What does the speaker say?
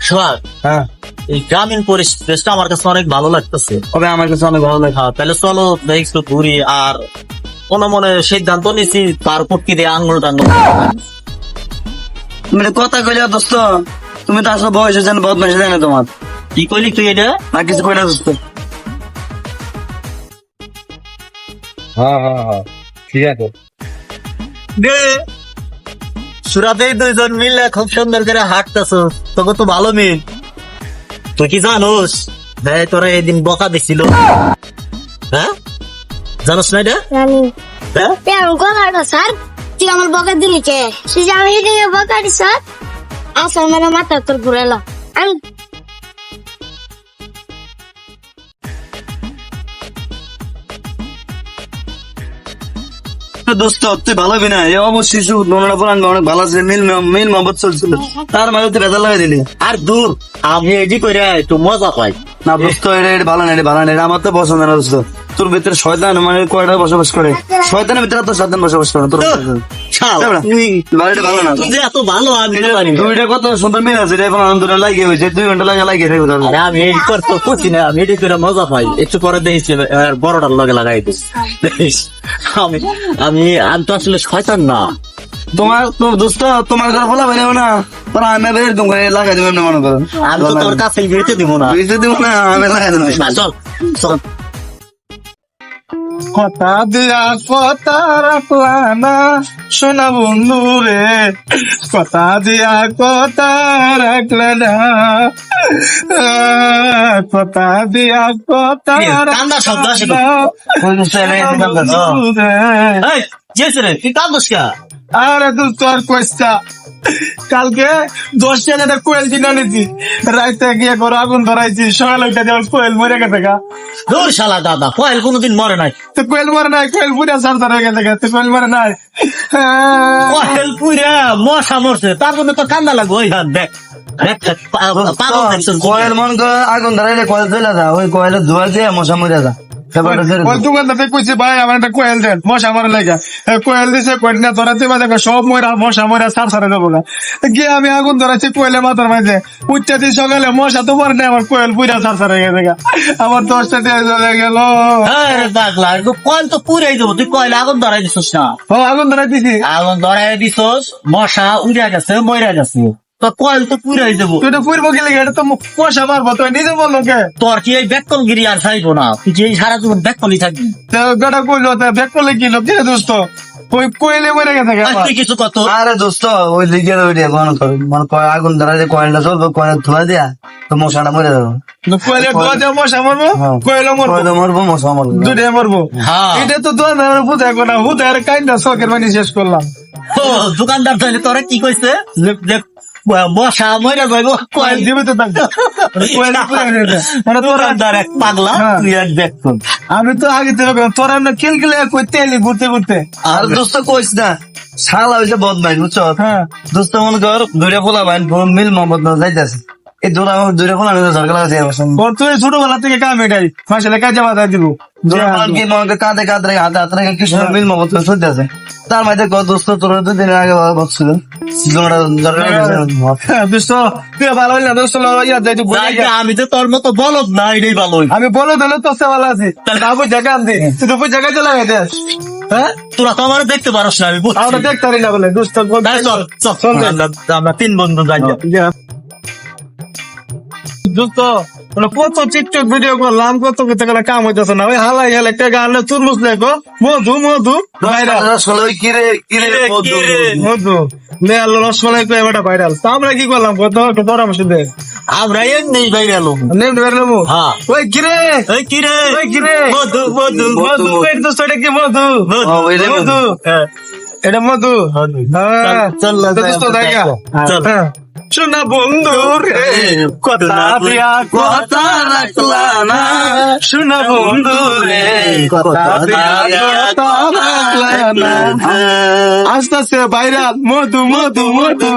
সোহাগ হ্যাঁ। এই গ্রামীণ পরিবেশটা আমার কাছে অনেক ভালো লাগতেছে। তবে আমার কাছে অনেক ভালো লাগে হ্যাঁ তাহলে চলো একটু ঘুরি আর মনে মনে সিদ্ধান্ত নিছি তার পক্ষে দিয়ে আঙুল টাঙ্গুল তো কথা কইলে দোস্ত তুমি তো আসলে বয়স হয়েছে বদমাইশ জানে তোমার। কি করলি তুই এটা? আর কিছু কই না দোস্ত। হ্যাঁ হ্যাঁ হ্যাঁ। ঠিক আছে। দে। সুরাতেই দুইজন মিলে খুব সুন্দর করে হাঁটতেছ। তোকে তো ভালো মিল। তুই কি জানোস? ভাই তোরা এদিন বকা দিছিল। হ্যাঁ? জানোস না এটা? জানি। হ্যাঁ? স্যার। তুই আমার বকা দিলি কে? সে জানি আমি বকা দিস আসল মানে মাথা তোর ঘুরে আমি দোস্ত তুই ভালো হবি না? অবশ্য শিশু নোনা পুরান অনেক ভালো আছে মিল মিল মহব্বত চলছিল। তার মাঝে তুই লাগাই দিলি। আর দূর আমি এডি করে একটু মজা পাই। না দোস্ত এটা ভালো না এটা ভালো না এটা আমার তো পছন্দ না দোস্ত। তোর ভিতরে শয়তান মানে কয়টা বসবাস করে? শয়তানের ভিতরে তো শয়তান বসবাস করে তোর মজা পাই। একটু পরে দেখিস বড়টার লগে লাগাই দিস। আমি আমি তো আসলে শয়তান না। তোমার তোর দোস্ত তোমার ঘর বলা বেরো না। তোরা আমি বের লাগাই মনে করো। আমি তো তোর কাছে বেরোতে দিব না। দিব না আমি লাগাই দেবো চল চল। কথা দিয়া কথা রাখলা না সোনা বন্ধু রে। কথা দিয়া কথা রাখলা না। কথা দিয়া কথা কি? রাখলা না, তুই কান্দোস কা? আরে তুই তোর কইস্তা কালকে দশ টাকা কোয়েল কিনে নিছি রাইতে গিয়ে করে আগুন ধরাইছি সকালে উঠে যাওয়ার কোয়েল মরে গেছে গা। দূর শালা দাদা কয়েল কোনোদিন মরে নাই। তো কোয়েল মরে নাই কোয়েল পুরা সারদার হয়ে গেছে গা তো কোয়েল মরে নাই। কয়েল পুরা মশা মরছে তার জন্য তো কান্দা লাগবে ওই হাত দেখ। পাগল কয়েল মন আগুন ধরাইলে কয়েল চলে যা ওই কয়েলের ধোয়া দিয়ে মশা মরে যা। ওই দোকানদাতে কইছে ভাই আমার একটা কোয়েল দেন মশা মরে লাগা। কোয়েল দিছে কোয়েল না ধরাতে পারে সব মরা মশা মরা সার সারে দেবো গা গিয়ে আমি আগুন ধরাচ্ছি কোয়েলে মাথার মাঝে উচ্চা সকালে মশা তো মরে আমার কোয়েল পুরা সার সারে গেছে আমার দশটা দিয়ে চলে গেল। এগুলো কয়েল তো পুরাই দেবো। তুই কয়েল আগুন ধরাই দিছিস না? ও আগুন ধরাই দিছি। আগুন ধরাই দিছস মশা উড়ে গেছে মরে গেছে। তো কয়েল তো পুরাই দেবো তুই তো পুরবো গেলে এটা তো মশা মারবো তুই নিজে বলল কে তোর কি এই বেকলগিরি আর চাইব না? তুই যে সারা জীবন বেকলি থাকবি। তো গাড়া কইলো তো ব্যাক কি লোক কিরে দোস্ত? ওই কোয়েলে মরে গেছে আমার। কিছু কত আরে দোস্ত ওই দিকে ওই দিয়ে মনে মনে আগুন ধরাইলে কয়েলটা চলবে কয়েল ধোয়া দিয়া তো মশাটা মরে যাবে। কোয়েলে দোয়া দিয়ে মশা মারবো? হ্যাঁ। কোয়েলে মরবো? কয়েলে মরবো মশা মরবে। মরবো? হ্যাঁ। এটা তো দোয়া দেওয়ার বুঝাই না হুদার কাইন্ডা শখের মানে শেষ করলাম। ও, দোকানদার তাহলে তোরা কি কইছে? মরে যাইব কয়েল থাকবে গেছে। মানে তোরা এক পাগলা হ্যাঁ। তুই দেখুন আমি তো আগে থেকে তোরা আমরা খিলখিলে করতে এলি ঘুরতে ঘুরতে। আর দোস্ত কইস না শালা হইছে বদমাইশ বুঝছ? হ্যাঁ। দোস্ত মনে কর দূরে ফোলা বাইন মিল মোহাম্মদ না যাইতেছে। এই দূরে আমার দূরে ফোলা নিয়ে সরকার আছে তুই ছোটবেলা থেকে কাম এটাই মাসে কাজে বাধা দিব। মনে কাঁধে কাঁধ রেখে হাতে হাতে রেখে কি মিল মোহাম্মদ তার মাঝে দোস্ত তোর দুদিন আগে বলছিল ইয়া আমি আমি জায়গা তুই চলে হ্যাঁ তোরা তো আমার দেখতে পারস না আমি আমরা দেখতে না বলে। আমরা- তিন বন্ধু যাই মানে ভিডিও কাম হইতেছে না ওই হালাই একটা গান তুরমুস দেখো মধু মধু মধু লে আলো রসমালাই কয়ে বেটা ভাইরাল তা আমরা কি করলাম? কত একটু পরামর্শ দে। আমরা এমনি বাইরে এলো নেম বেরলাম হ্যাঁ। ওই কিরে এই কি ওই কিরে মধু মধু মধু ওই দোস্ত এটা কি মধু? মধু, ওই। মধু। হ্যাঁ, এটা মধু। হ্যাঁ। চল, চল, চল, শোনা বন্ধু রে। কথা দিয়া কথা রাখলা না। শোনা বন্ধু রে কথা দিয়া কথা রাখলা না। আস্তে আস্তে বাইরা মধু মধু মধু।